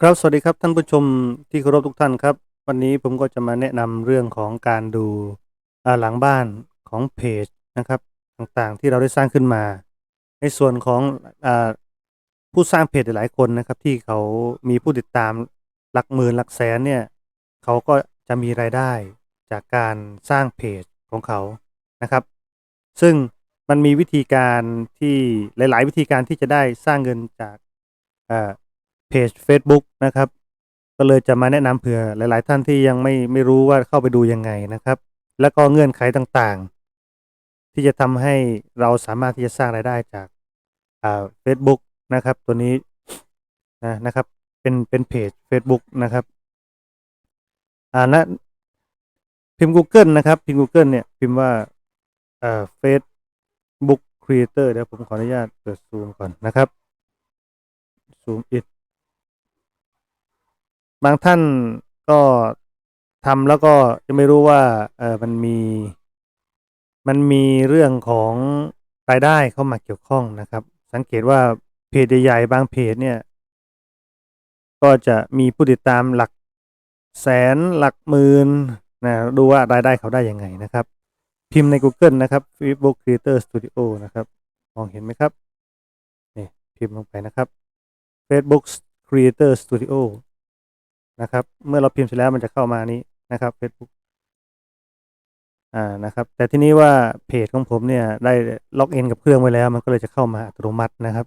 ครับสวัสดีครับท่านผู้ชมที่เคารพทุกท่านครับ วันนี้ผมก็จะมาแนะนำเรื่องของการดูหลังบ้านของเพจนะครับต่างๆที่เราได้สร้างขึ้นมา ในส่วนของอผู้สร้างเพจหลายคนนะครับ ที่เขามีผู้ติดตามหลักหมื่นหลักแสนเนี่ยเขาก็จะมีรายได้จากการสร้างเพจของเขานะครับ ซึ่งมันมีวิธีการที่หลาย ๆ วิธีการที่จะได้สร้างเงินจาก เพจ Facebook นะครับ ก็เลยจะมาแนะนำเผื่อหลาย ๆ ท่านที่ยังไม่ไม่รู้ว่าเข้าไปดูยังไงนะครับ แล้วก็เงื่อนไขต่างๆ ที่จะทำให้เราสามารถที่จะสร้างรายได้จากอ่า Facebook นะครับ ตัวนี้นะนะครับเป็นเป็นเพจ Facebook นะครับอ่านะพิมพ์ Google นะครับ พิมพ์ Google เนี่ย พิมพ์ว่าเอ่อ Facebook Creator เดี๋ยวผมขออนุญาตเปิดซูมก่อนนะครับซูมอิด บางท่านก็ทำแล้วก็จะไม่รู้ว่าเออมันมี มันมีเรื่องของรายได้เข้ามาเกี่ยวข้องนะครับ สังเกตว่าเพจใหญ่ๆบางเพจเนี่ย ก็จะมีผู้ติดตามหลักแสนหลักหมื่นนะดูว่ารายได้เขาได้ยังไงนะครับ พิมพ์ใน Google นะครับ Facebook Creator Studio นะครับ มองเห็นไหมครับนี่พิมพ์ลงไปนะครับ Facebook Creator Studio นะครับ เมื่อเราพิมพ์เสร็จแล้วมันจะเข้ามานี้นะครับ Facebook อ่านะครับ แต่ที่นี้ว่าเพจของผมเนี่ยได้ล็อกอินกับเครื่องไว้แล้ว มันก็เลยจะเข้ามาอัตโนมัตินะครับ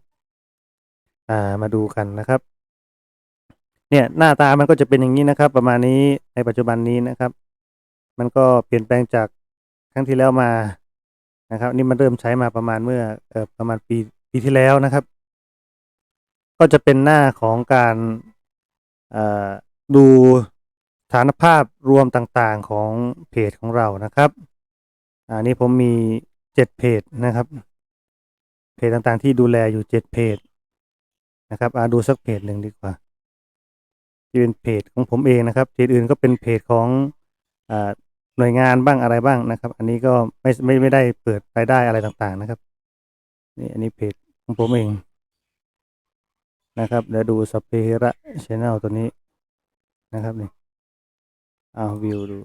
อ่ามาดูกันนะครับ เนี่ยหน้าตามันก็จะเป็นอย่างนี้นะครับ ประมาณนี้ในปัจจุบันนี้นะครับ มันก็เปลี่ยนแปลงจากครั้งที่แล้วมานะครับ นี่มันเริ่มใช้มาประมาณเมื่อเอ่อประมาณปีปีที่แล้วนะครับ ก็จะเป็นหน้าของการอ่า ดูสถานภาพรวมต่างๆของเพจของเรานะครับอ่านี่ผมมีเจ็ดเพจนะครับ เพจต่างๆที่ดูแลอยู่เจ็ดเพจนะครับอาดูสักเพจหนึ่งดีกว่า ที่เป็นเพจของผมเองนะครับเพจอื่นก็เป็นเพจของอหน่วยงานบ้างอะไรบ้างนะครับ อันนี้ก็ไม่ไม่ไม่ได้เปิดรายได้อะไรต่างๆนะครับ นี่อันนี้เพจของผมเองนะครับเดี๋ยวดูสเประชแนลตัวนี้ นะครับนี่เอาวิวดู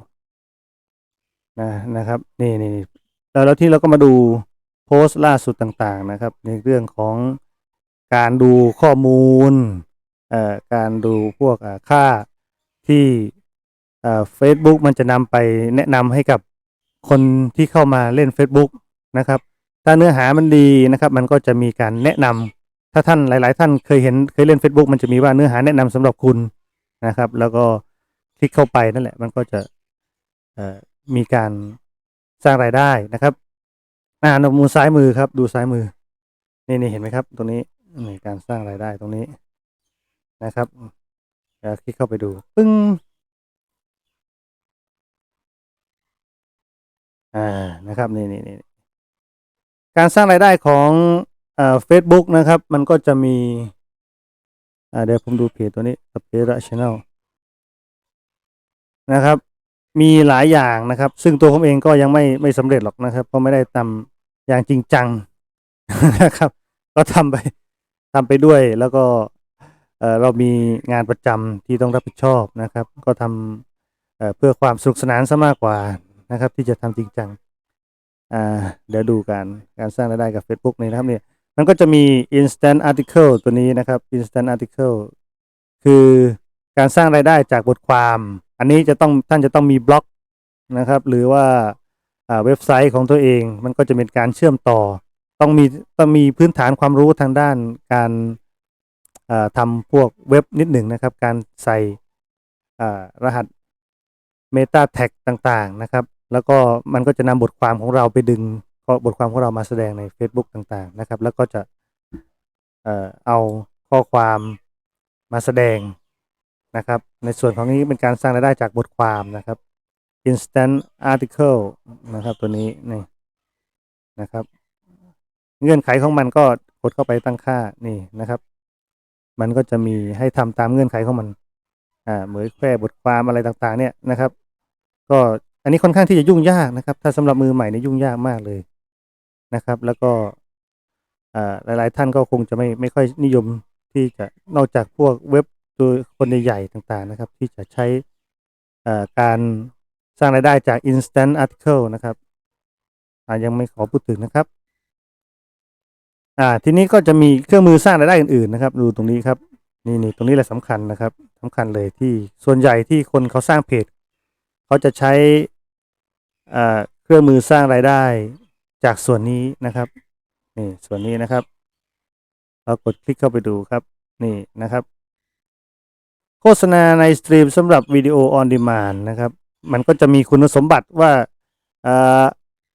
นะนะครับนี่นี่แล้วแล้วที่เราก็มาดูโพสต์ล่าสุดต่างๆนะครับ ในเรื่องของการดูข้อมูลเอ่อการดูพวกค่าที่เอ่อ Facebook มันจะนำไปแนะนำให้กับคนที่เข้ามาเล่น Facebook นะครับ ถ้าเนื้อหามันดีนะครับ มันก็จะมีการแนะนำถ้าท่านหลาย ๆ ท่านเคยเห็นเคยเล่น Facebook มันจะมีว่าเนื้อหาแนะนำสำหรับคุณ นะครับ แล้วก็คลิกเข้าไปนั่นแหละมันก็จะมีการสร้างรายได้นะครับอ่ามุมซ้ายมือครับ ดูซ้ายมือ นี่นี่เห็นไหมครับ ตรงนี้นี่การสร้างรายได้ตรงนี้นะครับคลิกเข้าไปดูปึ้งอ่านะครับนี่นี่นี่การสร้างรายได้ของเอ่อ Facebook นะครับ มันก็จะมี อ่าเดี๋ยวผมดูเพจตัวนี้สเปร c h a n n e l นะครับ มีหลายอย่างนะครับ ซึ่งตัวผมเองก็ยังไม่ไม่สำเร็จหรอกนะครับ เพราะไม่ได้ทำอย่างจริงจังนะครับ ก็ทำไปทำไปด้วยแล้วก็เออเรามีงานประจำที่ต้องรับผิดชอบนะครับ ก็ทำเออเพื่อความสนุกสนานซะมากกว่านะครับ ที่จะทำจริงจังอ่าเดี๋ยวดูการการสร้างรายได้กับ Facebook นี่นะครับเนี่ย มันก็จะมี instant article ตัวนี้นะครับ instant article คือการสร้างรายได้จากบทความ อันนี้จะต้องท่านจะต้องมีบล็อกนะครับ หรือว่าเว็บไซต์ของตัวเอง มันก็จะเป็นการเชื่อมต่อ ต้องมีต้องมีพื้นฐานความรู้ทางด้านการาทำพวกเว็บนิดหนึ่งนะครับ การใส่รหัส Meta Tag ต่างๆนะครับ แล้วก็มันก็จะนำบทความของเราไปดึง บทความของเรามาแสดงใน Facebook ต่างๆนะครับ แล้วก็จะเอาข้อความมาแสดงนะครับ ในส่วนของนี้เป็นการสร้างรายได้จากบทความนะครับ instant article นะครับ ตัวนี้นี่นะครับ เงื่อนไขของมันก็กดเข้าไปตั้งค่านี่นะครับ มันก็จะมีให้ทำตามเงื่อนไขของมันอ่าเหมือนแควบทความอะไรต่างๆ เนี่ยนะครับ ก็อันนี้ค่อนข้างที่จะยุ่งยากนะครับ ถ้าสำหรับมือใหม่เนี่ยยุ่งยากมากเลย นะครับ แล้วก็หลาย ๆ ท่านก็คงจะไม่ไม่ค่อยนิยมที่จะนอกจากพวกเว็บโดยคนใหญ่ๆต่าง ๆ นะครับ ที่จะใช้การสร้างรายได้จาก instant article นะครับยังไม่ขอพูดถึงนะครับอ่าทีนี้ก็จะมีเครื่องมือสร้างรายได้อื่นๆนะครับ ดูตรงนี้ครับนี่นี่ตรงนี้แหละสำคัญนะครับสำคัญเลยที่ส่วนใหญ่ที่คนเขาสร้างเพจเขาจะใช้เครื่องมือสร้างรายได้ จากส่วนนี้นะครับ นี่ส่วนนี้นะครับเรากดคลิกเข้าไปดูครับนี่นะครับ โฆษณาในสตรีมสำหรับวิดีโอออนดีมานนะครับ มันก็จะมีคุณสมบัติว่าอ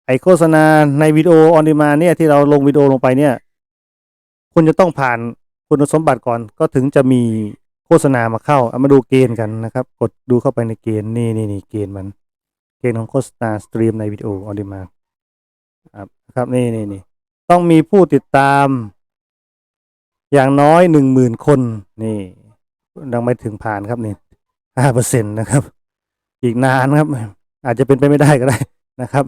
ไอโฆษณาในวิดีโอออนดีมานเนี่ยที่เราลงวิดีโอลงไปเนี่ย คุณจะต้องผ่านคุณสมบัติก่อนก็ถึงจะมีโฆษณามาเข้าเอามาดูเกณฑ์กันนะครับ กดดูเข้าไปในเกณฑ์นี่นี่นี่เกณฑ์มัน เกณฑ์ของโฆษณาสตรีมในวิดีโอออนดีมาน ครับครับนี่นี่นี่ต้องมีผู้ติดตาม อย่างน้อยหนึ่งหมื่นคน นี่ยังไม่ถึงผ่านครับนี่ห้าเปอร์เซ็นตนะครับ อีกนานครับ อาจจะเป็นไปไม่ได้ก็ได้นะครับ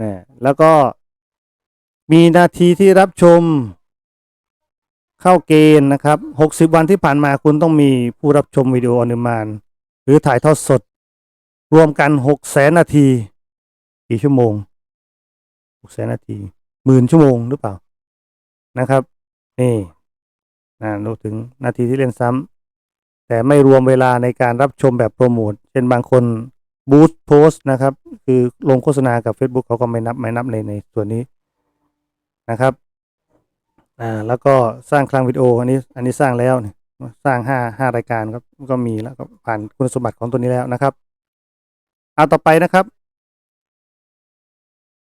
นี่แล้วก็มีนาทีที่รับชมเข้าเกณฑ์นะครับหกสิบวันที่ผ่านมาคุณต้องมีผู้รับชมวิดีโออนดีมาน หรือถ่ายทอดสด รวมกันหกแสนนาที กี่ชั่วโมง หกแสนนาทีหมื่นชั่วโมงหรือเปล่านะครับ นี่นะรู้ถึงนาทีที่เล่นซ้ำแต่ไม่รวมเวลาในการรับชมแบบโปรโมทเช่นบางคนบูสต์โพสต์นะครับ คือลงโฆษณากับ Facebook เขาก็ไม่นับไม่นับในในส่วนนี้นะครับอ่าแล้วก็สร้างคลังวิดีโออันนี้อันนี้สร้างแล้วเนี่ยสร้างห้าห้ารายการครับก็มีแล้วก็ผ่านคุณสมบัติของตัวนี้แล้วนะครับเอาต่อไปนะครับ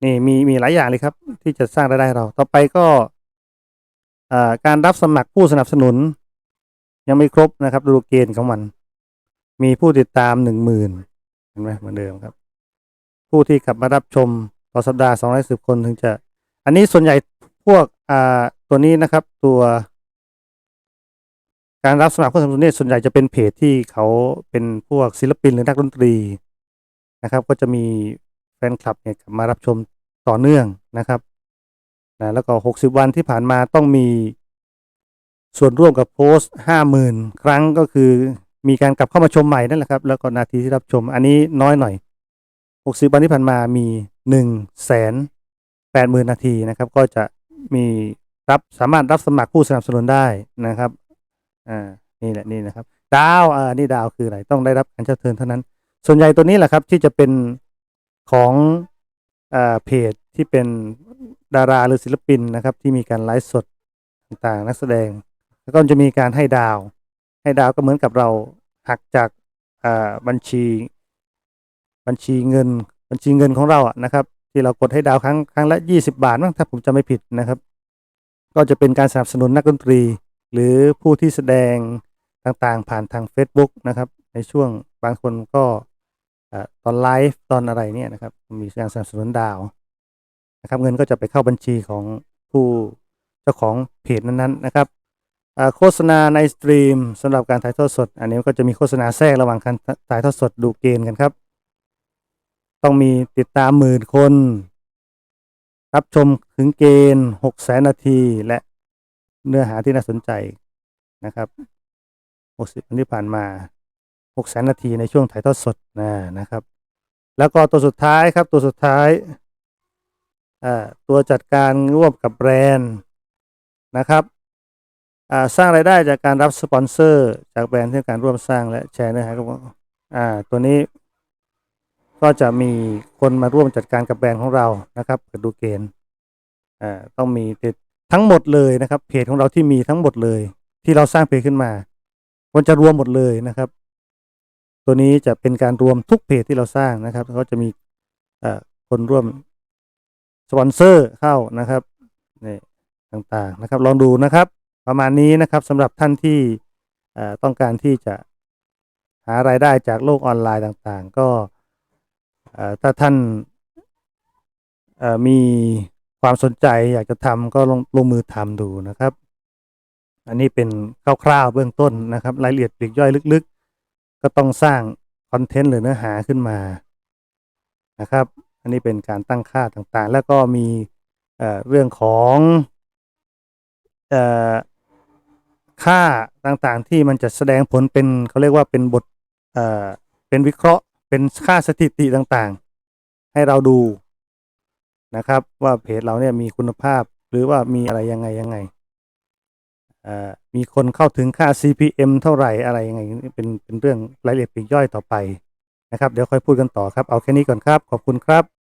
นี่มีมีหลายอย่างเลยครับ ที่จะสร้างรายได้เรา ต่อไปก็การรับสมัครผู้สนับสนุน ยังไม่ครบนะครับ ดูเกณฑ์ของมัน มีผู้ติดตามหนึ่งหมื่นเห็นไหมเหมือนเดิมครับ ผู้ที่กลับมารับชมต่อสัปดาห์สองร้อยสิบคนถึงจะ อันนี้ส่วนใหญ่พวกอ่าตัวนี้นะครับ ตัว การรับสมัครผู้สนับสนุนเนี่ยส่วนใหญ่จะเป็นเพจที่เขาเป็นพวกศิลปินหรือนักดนตรีนะครับ ก็จะมี แฟนคลับเนี่ยมารับชมต่อเนื่องนะครับนะแล้วก็หกสิบวันที่ผ่านมาต้องมีส่วนร่วมกับโพสต์ห้าหมื่นครั้งก็คือมีการกลับเข้ามาชมใหม่นั่นแหละครับ แล้วก็นาทีที่รับชมอันนี้น้อยหน่อยหกสิบวันที่ผ่านมามีหนึ่งแสนแปดหมื่นนาทีนะครับ ก็จะมีรับสามารถรับสมัครผู้สนับสนุนได้นะครับอ่านี่แหละนี่นะครับ ดาวอ่านี่ดาวคืออะไรต้องได้รับการเชิญเท่านั้น ส่วนใหญ่ตัวนี้แหละครับที่จะเป็น ของอ่าเพจที่เป็นดาราหรือศิลปินนะครับ ที่มีการไลฟ์สดต่างๆนักแสดง แล้วก็จะมีการให้ดาว ให้ดาวก็เหมือนกับเราหักจากอ่าบัญชี บัญชีเงิน บัญชีเงินของเราอะนะครับ ที่เรากดให้ดาวครั้งครั้งละยี่สิบาทมั้งถ้าผมจำไม่ผิดนะครับ ก็จะเป็นการสนับสนุนนักดนตรี หรือผู้ที่แสดงต่างๆ ผ่านทาง Facebook นะครับ ในช่วงบางคนก็ ตอนไลฟ์ตอนอะไรเนี่ยนะครับ มีการสนับสนุนดาวนะครับ เงินก็จะไปเข้าบัญชีของผู้เจ้าของเพจนั้นๆนะครับโฆษณาในสตรีมสำหรับการถ่ายทอดสด อันนี้ก็จะมีโฆษณาแทรกระหว่างการถ่ายทอดสดดูเกณฑ์กันครับ ต้องมีติดตามหมื่นคน รับชมถึงเกณฑ์หกแสนนาทีและเนื้อหาที่น่าสนใจนะครับหกสิบวันที่ผ่านมา หกแสนนาทีในช่วงถ่ายทอดสดนะนะครับ แล้วก็ตัวสุดท้ายครับตัวสุดท้ายตัวจัดการร่วมกับแบรนด์นะครับสร้างรายได้จากการรับสปอนเซอร์ จากแบรนด์ที่การร่วมสร้างและแชร์เนื้อหากับตัวนี้ก็จะมีคนมาร่วมจัดการกับแบรนด์ของเรานะครับเปิดดูเกณฑ์ต้องมีติดทั้งหมดเลยนะครับ เพจของเราที่มีทั้งหมดเลย ที่เราสร้างเพจขึ้นมามันจะรวมหมดเลยนะครับ ตัวนี้จะเป็นการรวมทุกเพจที่เราสร้างนะครับก็จะมีคนร่วมสปอนเซอร์เข้านะครับนี่ต่างๆนะครับ ลองดูนะครับ ประมาณนี้นะครับสำหรับท่านที่ต้องการที่จะหารายได้จากโลกออนไลน์ต่างๆ ก็ถ้าท่านมีความสนใจอยากจะทำก็ลงลงมือทำดูนะครับ อันนี้เป็นคร่าวๆเบื้องต้นนะครับ รายละเอียดปลีกย่อยลึกๆ ก็ต้องสร้างคอนเทนต์หรือเนื้อหาขึ้นมานะครับ อันนี้เป็นการตั้งค่าต่างๆ แล้วก็มีเเรื่องของค่าต่างๆที่มันจะแสดงผลเป็นเขาเรียกว่าเป็นบทเเป็นวิเคราะห์ เป็นค่าสถิติต่างๆ ให้เราดูนะครับ ว่าเพจเราเนี่ยมีคุณภาพหรือว่ามีอะไรยังไงยังไง มีคนเข้าถึงค่า CPM เท่าไหร่อะไรยังไงเป็นเป็นเรื่องรายละเอียดปลีกย่อยต่อไปนะครับ เดี๋ยวค่อยพูดกันต่อครับ เอาแค่นี้ก่อนครับ ขอบคุณครับ